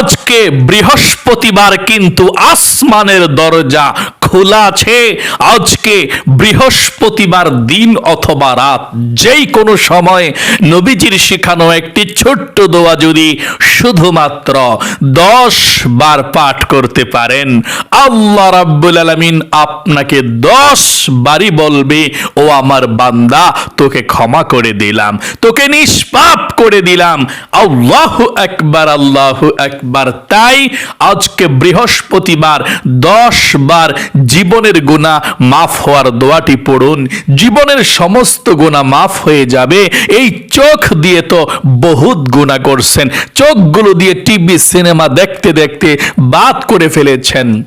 আজকে বৃহস্পতিবার কিন্তু আসমানের দরজা খোলা আছে, আজকে বৃহস্পতিবার দিন অথবা রাত যেই কোনো সময় নবীজির শেখানো একটি ছোট্ট দোয়া যদি শুধুমাত্র দশ বার পাঠ করতে পারেন, আল্লাহ রাব্বুল আলামিন আপনাকে দশ বারই বলবে, ও আমার বান্দা, তোকে ক্ষমা করে দিলাম, তোকে নিষ্পাপ করে দিলাম। আল্লাহ একবার আল্লাহ একবার তাই আজকে বৃহস্পতিবার দশ বার জীবনের গুণা মাফ হওয়ার দোয়াটি পড়ুন। জীবনের সমস্ত গুণা মাফ হয়ে যাবে। এই চোখ দিয়ে তো বহুত গুণা করছেন। চোখগুলো দিয়ে টিভি, সিনেমা দেখতে দেখতে বাদ করে ফেলেছেন।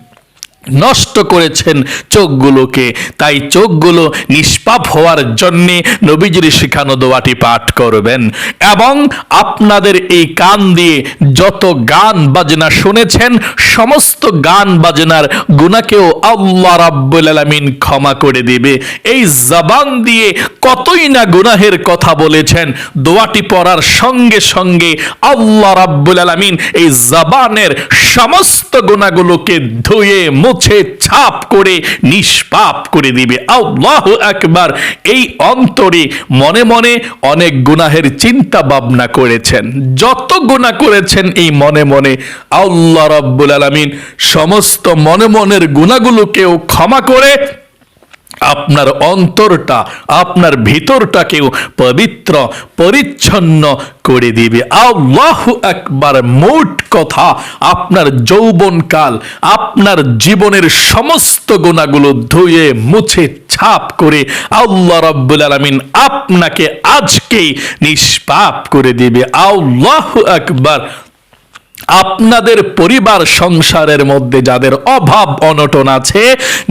নষ্ট করেছেন চোখগুলোকে। তাই চোখগুলো নিষ্পাপ হওয়ার জন্যে নবীজির শিখানো দোয়াটি পাঠ করবেন। এবং আপনাদের এই কান দিয়ে যত গান বাজনা শুনেছেন, সমস্ত গান বাজনার গুণাকেও আল্লাহ রাব্বুল আলামিন ক্ষমা করে দিবে। এই জবান দিয়ে কতই না গুনাহের কথা বলেছেন, দোয়াটি পড়ার সঙ্গে সঙ্গে আল্লাহ রাব্বুল আলামিন এই জবানের সমস্ত গুণাগুলোকে ধুয়ে মুছে ছাপ করে, নিষ্পাপ করে দিবে। আল্লাহ একবার এই অন্তরে মনে মনে অনেক গুনাহের চিন্তা ভাবনা করেছেন। যত গুনাহ করেছেন, এই মনে মনে আল্লাহ রাব্বুল আলামিন সমস্ত মনে মনের গুণাগুলোকেও ক্ষমা করে আপনার অন্তরটা, আপনার ভিতরটাকেও পবিত্র, পরিচ্ছন্ন করে দিবে। আল্লাহ একবার মোট কথা, আপনার যৌবনকাল, আপনার জীবনের সমস্ত গুণাগুলো ধুয়ে, মুছে, ছাপ করে আল্লাহ রাব্বুল আলামিন আপনাকে আজকেই নিষ্পাপ করে দিবে। আল্লাহ একবার আপনাদের পরিবার সংসারের মধ্যে যাদের অভাব অনটন আছে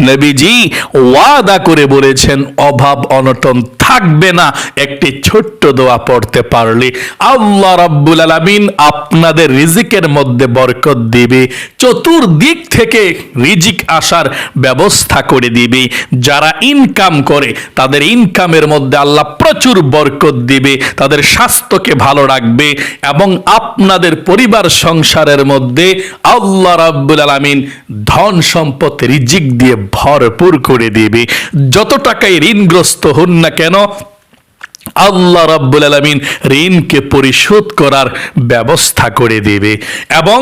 নবীজি ওয়াদা করে বলেছেন অভাব অনটন থাকবে না। একটি ছোট্ট দোয়া পড়তে পারলে। আল্লাহ রাব্বুল আলামিন আপনাদের রিজিকের মধ্যে বরকত দিবে। চতুর্দিক থেকে রিজিক আসার ব্যবস্থা করে দিবে। যারা ইনকাম করে, তাদের ইনকামের মধ্যে আল্লাহ প্রচুর বরকত দিবে। তাদের স্বাস্থ্যকে ভালো রাখবে এবং আপনাদের পরিবার সংসারের মধ্যে আল্লাহ রাব্বুল আলামিন ধন সম্পদ রিজিক দিয়ে ভরপুর করে দিবে। যত টাকায় ঋণগ্রস্ত হন না কেন আল্লাহ রাব্বুল আলমিন ঋণকে পরিশোধ করার ব্যবস্থা করে দেবে এবং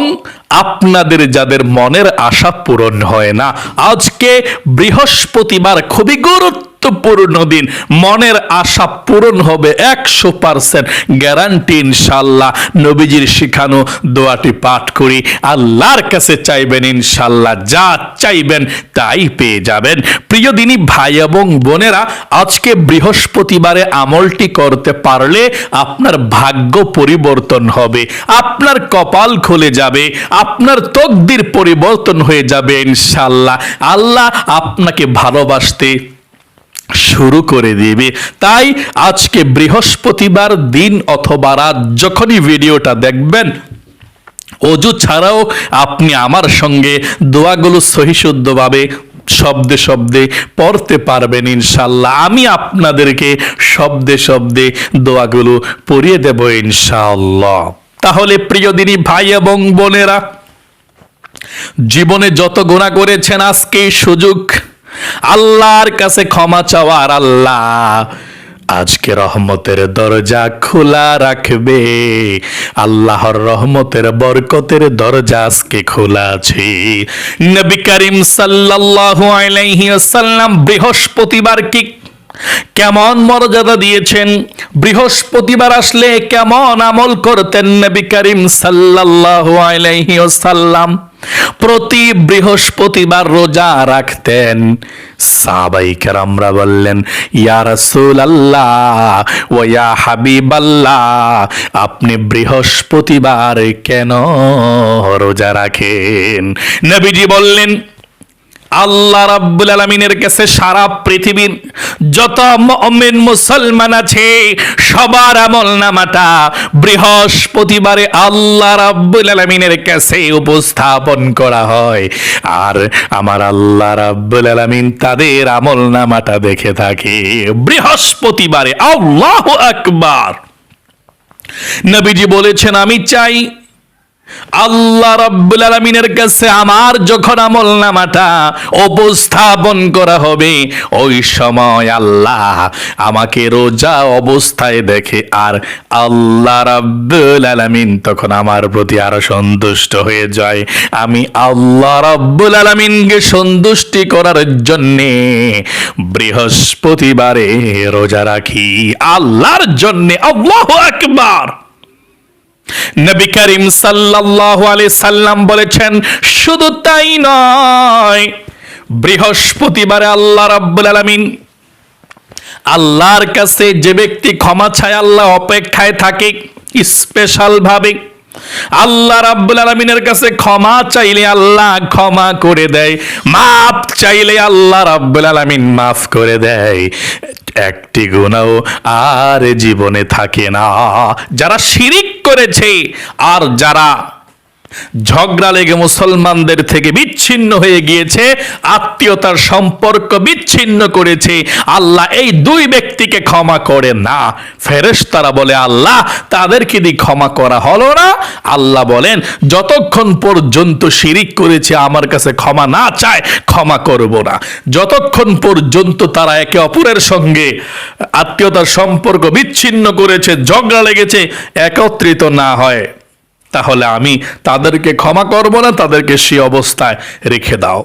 আপনাদের যাদের মনের আশা পূরণ হয় না, আজকে বৃহস্পতিবার খুবই গুরুত্বপূর্ণ দিন। মনের আশা পূরণ হবে একশো পার্সেন্ট, গ্যারান্টি ইনশাল্লাহ নবীজির শিখানো দোয়াটি পাঠ করি, আল্লাহর কাছে চাইবেন ইনশাল্লাহ যা চাইবেন তাই পেয়ে যাবেন। প্রিয় দিনী ভাই এবং বোনেরা, আজকে বৃহস্পতিবারে আমলটি করতে পারলে আপনার ভাগ্য পরিবর্তন হবে, আপনার কপাল খুলে যাবে আপনার তকদির পরিবর্তন হয়ে যাবে ইনশাল্লাহ আল্লাহ আপনাকে ভালোবাসতে শুরু করে দেবে। তাই আজকে বৃহস্পতিবার দিন অথবা রাত যখনই ভিডিওটা দেখবেন, অজু ছাড়াও আপনি আমার সঙ্গে দোয়াগুলো সহিশুদ্ধভাবে শব্দে শব্দে পড়তে পারবেন ইনশাল্লাহ আমি আপনাদেরকে শব্দে শব্দে দোয়াগুলো পড়িয়ে দেব ইনশাল্লাহ তাহলে প্রিয় দিনী ভাই এবং বোনেরা, জীবনে যত গুণা করেছেন আজকে সুযোগ। আল্লাহর কাছে ক্ষমা চাওয়ার আল্লাহ আজকে রহমতের দরজা খোলা রাখবে। আল্লাহর রহমতের বরকতের দরজা আজকে খোলা আছে। নবী করিম সাল্লাল্লাহু আলাইহি ওয়াসাল্লাম বৃহস্পতিবার কি কেমন মর্যাদা দিয়েছেন? বৃহস্পতিবার আসলে কেমন আমল করতেন নবী করিম সাল্লাল্লাহু আলাইহি ওয়াসাল্লাম? প্রতি বৃহস্পতিবার রোজা রাখতেন। সাহাবাই কেরামরা বললেন, ইয়া রাসূল আল্লাহ ও ইয়া হাবিব আল্লাহ আপনি বৃহস্পতিবার কেন রোজা রাখেন? নবীজি বললেন আল্লাহ রাব্বুল আলামিনের কাছে সারা পৃথিবীর যত মুমিন মুসলমান আছে, সবার আমল নামাটা বৃহস্পতিবারে আল্লাহ রাব্বুল আলামিনের কাছে উপস্থাপন করা হয়। আর আমার আল্লাহ রাব্বুল আলামিন তাদের আমল নামাটা দেখে থাকে বৃহস্পতিবারে। আল্লাহু আকবার। নবীজি বলেছেন, আমি চাই আল্লাহ রাব্বুল আলামিনের কাছে আমার যখন আমল নামাটা উপস্থাপন করা হবে, ওই সময় আল্লাহ আমাকে রোজা অবস্থায় দেখে, আর আল্লাহ রাব্বুল আলামিন তখন আমার প্রতি আরও সন্তুষ্ট হয়ে যায়। আমি আল্লাহ রাব্বুল আলামিনকে সন্তুষ্টি করার জন্যে বৃহস্পতিবারে রোজা রাখি। আল্লাহর জন্যে আল্লাহু আকবার। নবী করিম সাল্লাল্লাহু আলাইহি সাল্লাম বলেছেন, শুধু তাই নয়, বৃহস্পতিবারে আল্লাহ রাব্বুল আলামিন আল্লাহর কাছে যে ব্যক্তি ক্ষমা চায়, আল্লাহ অপেক্ষায় থাকে স্পেশাল ভাবে আল্লাহ রাব্বুল আলামিনের কাছে ক্ষমা চাইলে আল্লাহ ক্ষমা করে দেয়, মাফ চাইলে আল্লাহ রাব্বুল আলামিন মাফ করে দেয়। একটি গুণাও আর জীবনে থাকে না। যারা শিরিক করেছে আর যারা ঝগড়া লেগে মুসলমানদের থেকে বিচ্ছিন্ন হয়ে গিয়েছে, আত্মীয়তার সম্পর্ক বিচ্ছিন্ন করেছে। আল্লাহ এই দুই ব্যক্তিকে ক্ষমা করে না। ফেরেশতারা বলে, আল্লাহ, তাদেরকে দিয়ে ক্ষমা করা হলো না? আল্লাহ বলেন, যতক্ষণ পর্যন্ত শিরিক করেছে, আমার কাছে ক্ষমা না চায়, ক্ষমা করব না। যতক্ষণ পর্যন্ত তারা একে অপরের সঙ্গে আত্মীয়তার সম্পর্ক বিচ্ছিন্ন করেছে, ঝগড়া লেগেছে, একত্রিত না হয়। তাহলে আমি তাদেরকে ক্ষমা করব না, তাদেরকে সে অবস্থায় রেখে দাও।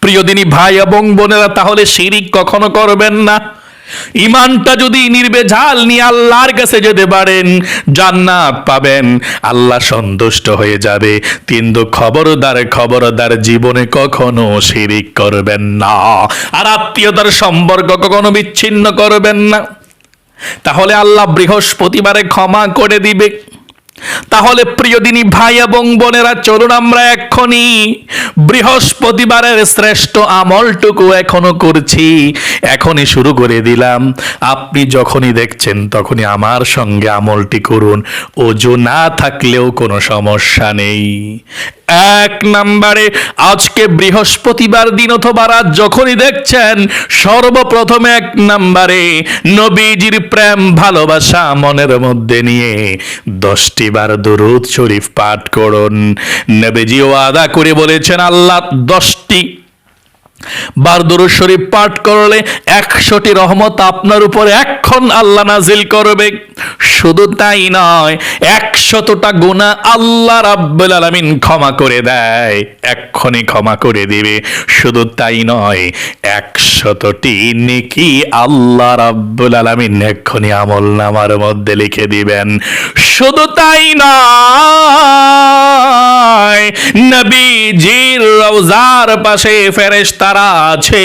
প্রিয় দিনী ভাই এবং বোনেরা, তাহলে শিরিক কখনো করবেন না। ইমানটা যদি নির্বেঝাল নিয়ে আল্লাহর কাছে যেতে পারেন, জান্নাত পাবেন। আল্লাহ সন্তুষ্ট হয়ে যাবে। কিন্তু খবরদার খবরদার জীবনে কখনো শিরিক করবেন না। আর আত্মীয়তার সম্পর্ক কখনো বিচ্ছিন্ন করবেন না। তাহলে আল্লাহ বৃহস্পতিবারে ক্ষমা করে দিবে। তাহলে প্রিয় প্রিয়দিনী ভাই এবং বোনেরা, চলুন আমরা এক্ষুনি বৃহস্পতিবারের শ্রেষ্ঠ আমলটুকু এখনও করছি। এখনই শুরু করে দিলাম। আপনি যখনই দেখছেন, তখনই আমার সঙ্গে আমলটি করুন। ওজু না থাকলেও কোনো সমস্যা নেই। এক নাম্বারে, আজকে বৃহস্পতিবার দিন অথবা রাত যখনই দেখছেন, সর্বপ্রথম এক নাম্বারে নবীজির প্রেম, ভালোবাসা মনের মধ্যে নিয়ে দশটি বার দরুদ শরীফ পাঠ করুন। নবীজিও আদা করে বলেছেন, আল্লাহ দশটি বার দরুদ শরীফ পাঠ করলে একশোটি রহমত আপনার উপর এখন আল্লাহ নাজিল করবে। শুধু তাই নয়, একশতটা গুণা আল্লাহ রাব্বুল আলামিন ক্ষমা করে দেয়, এক্ষুনি ক্ষমা করে দিবে। শুধু তাই নয়, একশতটি নেকি আল্লাহ রাব্বুল আলামিন এক্ষুনি আমল নামার মধ্যে লিখে দিবেন। শুধু তাই নয়, নবীজির রওজার পাশে ফেরেশতারা আছে।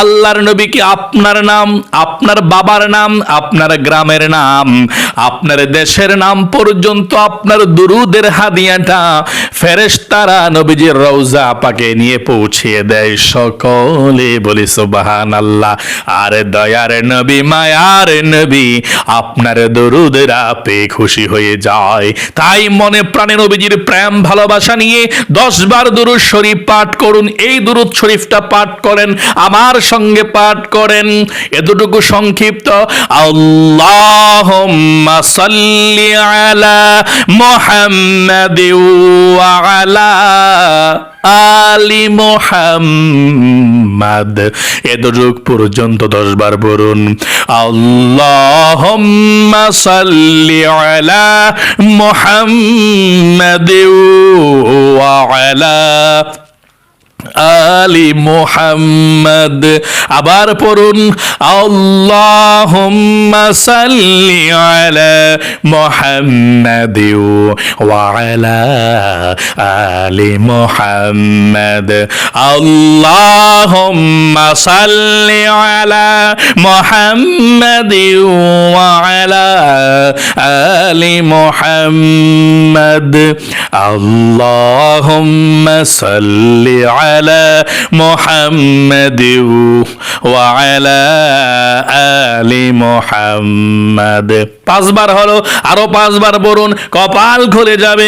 আল্লাহর নবী কি আপনার নাম, আপনার বাবার নাম, আপনার গ্রামের নাম? আপনার দেশের নাম পর্যন্ত আপনার দুরুদের হাদিয়াটা ফেরেশতারা নবীজির রওজা পাকে নিয়ে পৌঁছিয়ে দেয় সকলে। বলি সুবাহান আল্লাহ আর দয়ার নবী, মায়ার নবী, আপনার দরুদেরা পেয়ে খুশি হয়ে যায়। তাই মনে প্রাণে নবীজির প্রেম, ভালোবাসা নিয়ে দশ বার দুরুদ শরীফ পাঠ করুন। এই দুরুদ শরীফটা পাঠ করেন, আমার সঙ্গে পাঠ করেন। এতটুকু সংক্ষিপ্ত। আল্লাহ সাল্লি আলা মুহাম্মাদ ওয়া আলা আলি মোহাম্মদ এতটুক পর্যন্ত দশ বার পড়ুন। আল্লাহ সাল্লি আলা মোহাম্মদ আলা আলি মোহাম্মদ আবার পড়ুন, আল্লাহুম্মা সাল্লি আলা মুহাম্মাদ ওয়া আলা আলি মুহাম্মাদ। আল্লাহুম্মা সাল্লি আলা মুহাম্মাদ ওয়া আলা আলি মুহাম্মাদ। আল্লাহুম্মা সাল্লি على محمد وعلى آل محمد পাঁচবার হলো আরো পাঁচবার বলুন কপাল খুলে যাবে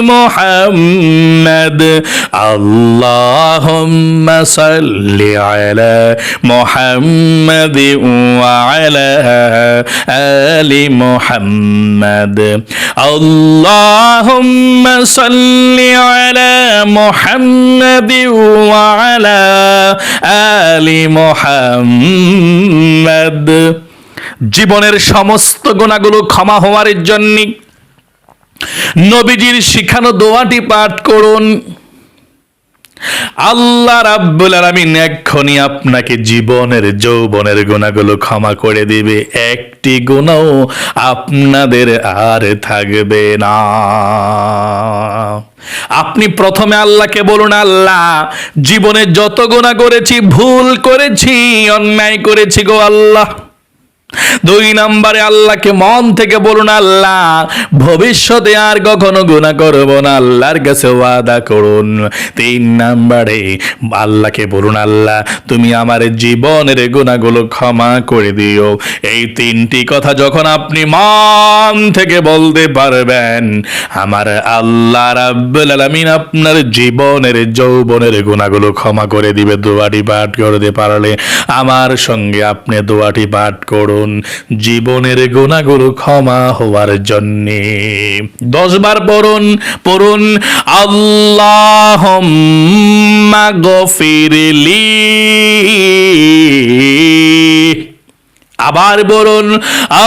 اللهم صل على محمد وعلى آل محمد اللهم صل على محمد وعلى آل محمد জীবনের সমস্ত গুণাগুলো ক্ষমা হওয়ার জন্য নবীজির শিখানো দোয়াটি পাঠ করুন। আল্লাহ রাব্বুল আলামিন এক্ষুনি আপনাকে জীবনের, যৌবনের গুণাগুলো ক্ষমা করে দিবে। একটি গুণও আপনাদের আর থাকবে না। আপনি প্রথমে আল্লাহকে বলুন, আল্লাহ, জীবনে যত গুণা করেছি, ভুল করেছি, অন্যায় করেছি গো আল্লাহ। দুই নম্বরে আল্লাহকে মন থেকে বলুন, আল্লাহ, ভবিষ্যতে আর কখনো গুণা করব না, আল্লাহর কাছে ওয়াদা করুন। তিন নম্বরে আল্লাহকে বলুন, আল্লাহ, তুমি আমার জীবনের গুণাগুলো ক্ষমা করে দিও। এই তিনটি কথা যখন আপনি মন থেকে বলতে পারবেন, আমার আল্লাহ রাব্বুল আলামিন আপনার জীবনের, যৌবনের গুণাগুলো ক্ষমা করে দিবে, দোয়াটি পাঠ করতে পারলে আমার সঙ্গে আপনি দোয়াটি পাঠ করুন। জীবনের গুণাগুলো ক্ষমা হওয়ার জন্যে। দশ বার পড়ুন পড়ুন আল্লাহ গফিরলি আবার বলুন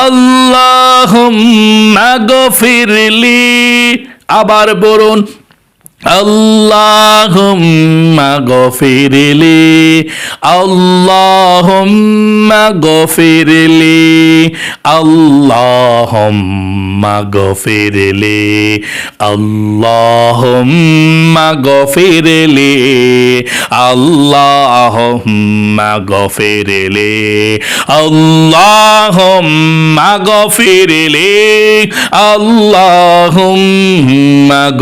আল্লাহ গফিরলি আবার বলুন اللهم اغفر لي اللهم اغفر لي اللهم اغفر لي اللهم اغفر لي اللهم اغفر لي الله আল্লাহুম্মা গফিরলি আল্লাহুম্মা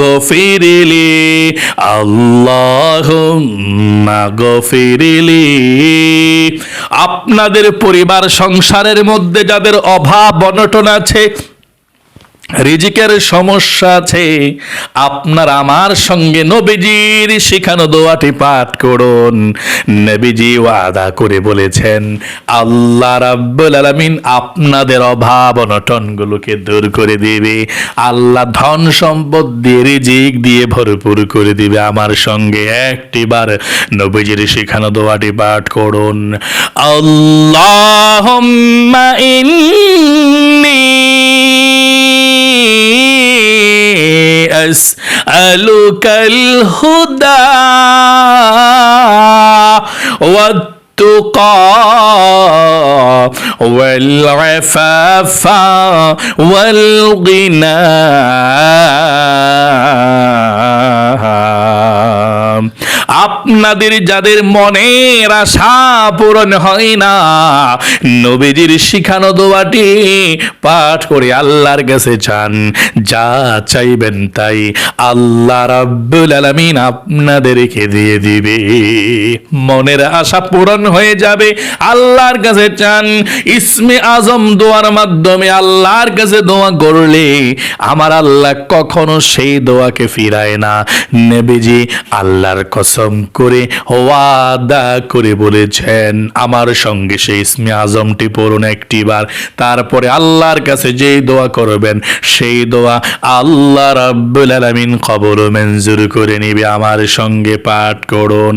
গফিরলি আল্লাহুম্মা গফিরলি। আপনাদের পরিবার সংসারের মধ্যে যাদের অভাব অনটন আছে রিজিকের সমস্যা আছে। আপনার আমার সঙ্গে নবীজির শিখানো দোয়াটি পাঠ করুন। নবীজি ওয়াদা করে বলেছেন, আল্লাহ রাব্বুল আলামিন আপনাদের অভাব অনটনগুলোকে দূর করে দিবে। আল্লাহ ধন সম্পদ দিয়ে রিজিক দিয়ে ভরপুর করে দিবে। আমার সঙ্গে একটিবার নবীজির শিখানো দোয়াটি পাঠ করুন। আল্লাহুম্মা ইন্নী أسألك الهدى والتقى والعفاف والغنى আপনাদের যাদের মনের আশা পূরণ হয় না নবীজির শিখানো দোয়াটি পাঠ করে আল্লাহর কাছে চান যা চাইবেন তাই আল্লাহ রাব্বুল আলামিন আপনাদেরকে দিয়ে দিবে মনের আশা পূরণ হয়ে যাবে। আল্লাহর কাছে চান, ইসমে আজম দোয়ার মাধ্যমে আল্লাহর কাছে দোয়া করলে আমার আল্লাহ কখনো সেই দোয়াকে ফিরায় না। নেবেজি আল্লাহর কসম করে ওয়াদা করে বলেছেন, আমার সঙ্গে সেই ইসমে আজমটি পড়ুন একটিবার। তারপরে আল্লাহর কাছে যেই দোয়া করবেন, সেই দোয়া আল্লাহ রাব্বুল আলামিন কবর মঞ্জুর করে নিবে। আমার সঙ্গে পাঠ করুন।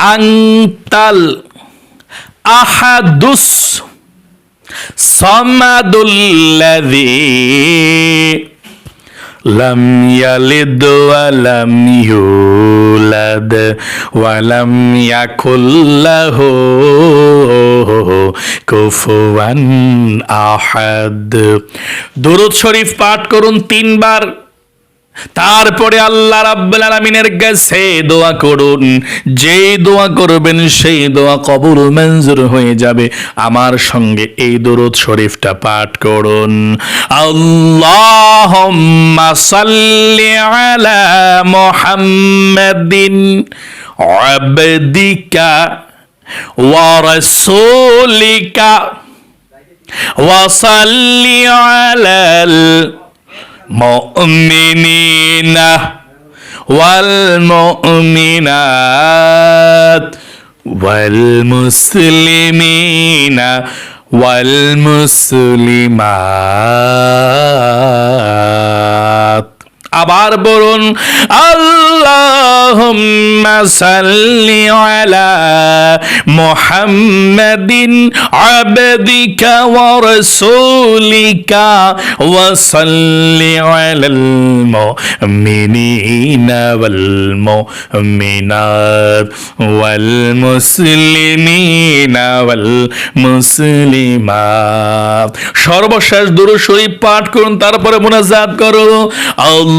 আন্তাল আহাদুস সমাদুল্লাযী লাম ইয়ালিদ ওয়া লাম ইউলাদ ওয়া লাম ইয়াকুল লাহু কুফুয়ান আহাদ। দরুদ শরীফ পাঠ করুন তিনবার। তারপরে আল্লাহ রাব্বুল আলামিনের কাছে দোয়া করুন। যেই দোয়া করবেন, সেই দোয়া কবুল মঞ্জুর হয়ে যাবে। আমার সঙ্গে এই দরুদ শরীফটা পাঠ করুন। আল্লাহুম্মা সাল্লি আলা মুহাম্মাদিন আবদিকা ওয়া রাসূলিকা। ওয়া সাল্লি আলাল المؤمنين والمؤمنات والمسلمين والمسلمات আবার বলুন, আল্লাহুম্মা সাল্লি আলা মুহাম্মাদিন আবদিকা ওয়া রাসূলিকা ওয়া সাল্লি আলাল মুমিনিনা ওয়াল মুমিনাত ওয়াল মুসলিমিনা ওয়াল মুসলিমাত। সর্বশেষ দুরূদ শরীফ পাঠ করুন, তারপরে মুনাজাত করো। আল্লাহুম্মা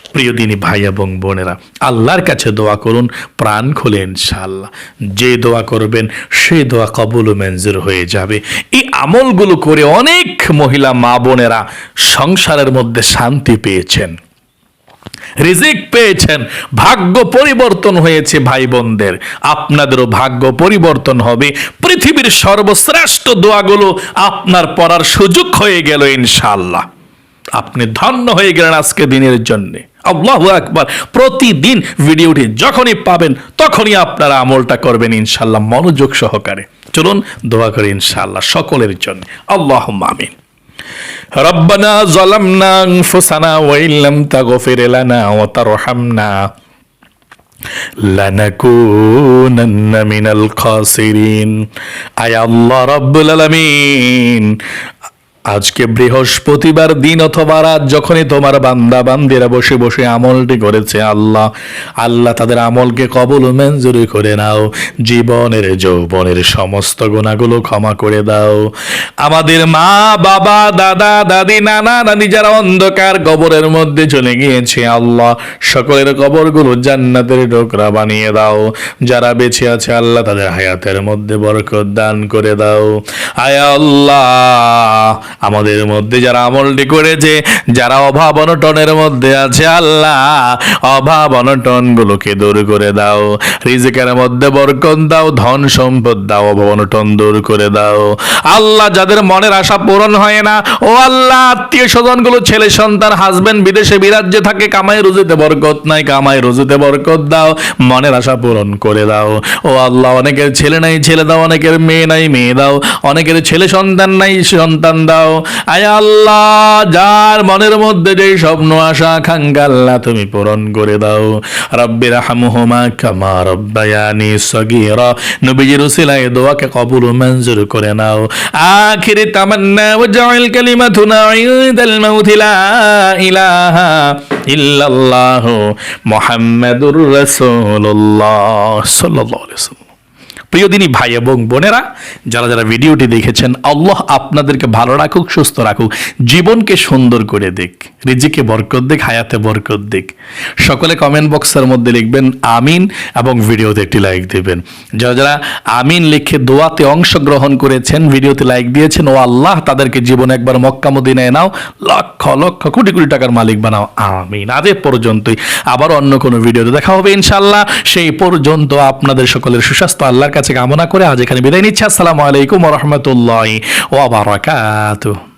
প্রিয় দিনী ভাই এবং বোনেরা, আল্লাহর কাছে দোয়া করুন, প্রাণ খুলে ইনশাআল্লাহ। যে দোয়া করবেন, সে দোয়া কবুল মঞ্জুর হয়ে যাবে। এই আমলগুলো করে অনেক মহিলা মা বোনেরা সংসারের মধ্যে শান্তি পেয়েছেন, রিজিক পেয়েছেন, ভাগ্য পরিবর্তন হয়েছে ভাই বোনদের। আপনাদেরও ভাগ্য পরিবর্তন হবে। পৃথিবীর সর্বশ্রেষ্ঠ দোয়াগুলো আপনার পড়ার সুযোগ হয়ে গেল ইনশাআল্লাহ। আপনি ধন্য হয়ে গেলেন আজকে দিনের জন্য আল্লাহু আকবার প্রতিদিন ভিডিওটি যখনই পাবেন তখনই আপনারা আমলটা করবেন ইনশাল্লাহ মনোযোগ সহকারে চলুন দোয়া করি ইনশাল্লাহ সকলের জন্য আল্লাহ আমিন ربنا ظلمنا أنفسنا وإن لم تغفر لنا وترحمنا لنكونن من الخاسرين আয় আল্লাহ রব্বুল আলামিন আজকে বৃহস্পতিবার দিন অথবা রাত, যখনই তোমার বান্দা বান্দিরা বসে বসে আমলটি করেছে, আল্লাহ আল্লাহ তাদের আমলকে কবল মঞ্জুরি করে নাও। জীবনের, যৌবনের সমস্ত গুণাগুলো ক্ষমা করে দাও। আমাদের মা, বাবা, দাদা, দাদি, নানা, নানি যারা অন্ধকার কবরের মধ্যে চলে গিয়েছে, আল্লাহ, সকলের কবরগুলো জান্নাতের ডোকরা বানিয়ে দাও। যারা বেঁচে আছে, আল্লাহ তাদের হায়াতের মধ্যে বরকত দান করে দাও। আয় আল্লাহ আমাদের মধ্যে যারা আমলটি করেছে, যারা অভাব অনটনের মধ্যে আছে, আল্লাহ, অভাব অনটন গুলোকে দূর করে দাও, রিজিকের মধ্যে বরকত দাও, ধন সম্পদ দাও, অভাব অনটন দূর করে দাও। আল্লাহ যাদের মনের আশা পূরণ হয় না, ও আল্লাহ, আত্মীয় স্বজনগুলো ছেলে, সন্তান হাজবেন্ড বিদেশে বিরাজ্যে থাকে, কামাই রুজিতে বরকত নাই, কামাই রুজিতে বরকত দাও, মনের আশা পূরণ করে দাও। ও আল্লাহ, অনেকের ছেলে নাই, ছেলে দাও, অনেকের মেয়ে নাই, মেয়ে দাও, অনেকের ছেলে সন্তান নাই, সন্তান দাও আয় আল্লাহ, যার মনের মধ্যে যে স্বপ্ন, আশা, আকাঙ্ক্ষা, আল্লাহ তুমি পূরণ করে দাও। রব্বির হামহুমা কামা রব্বায়ানি সগীরা। নবীজির উসিলায় দোয়াকে কবুল মঞ্জুর করে নাও। আখিরি তামান্না ওয়াজআল কালিমাতুনা ইনদাল মাউত লা ইলাহা ইল্লাল্লাহ মুহাম্মাদুর রাসূলুল্লাহ সাল্লাল্লাহু আলাইহি ওয়াসাল্লাম। প্রিয় দিনী ভাই এবং বোনেরা, যারা যারা ভিডিওটি দেখেছেন, আল্লাহ আপনাদেরকে ভালো রাখুক, সুস্থ রাখুক, জীবনকে সুন্দর করে দিক, রিজিকে বরকত দিক, হায়াতে বরকত দিক। সকলে কমেন্ট বক্সের মধ্যে লিখবেন, আমিন, এবং ভিডিওতে একটি লাইক দেবেন। যারা যারা আমিন লিখে দোয়াতে অংশগ্রহণ করেছেন, ভিডিওতে লাইক দিয়েছেন, ও আল্লাহ তাদেরকে জীবনে একবার মক্কা মদিনায় নাও, লক্ষ লক্ষ, কোটি কোটি টাকার মালিক বানাও, আমিন। আজ পর্যন্তই। আবার অন্য কোনো ভিডিওতে দেখা হবে ইনশাল্লাহ সেই পর্যন্ত আপনাদের সকলের সুস্বাস্থ্য, আল্লাহর কাছে কামনা করে আজ এখানে বিদায় নিচ্ছি। আসসালামু আলাইকুম রহমতুল্লাহ ও বারাকাতুহু।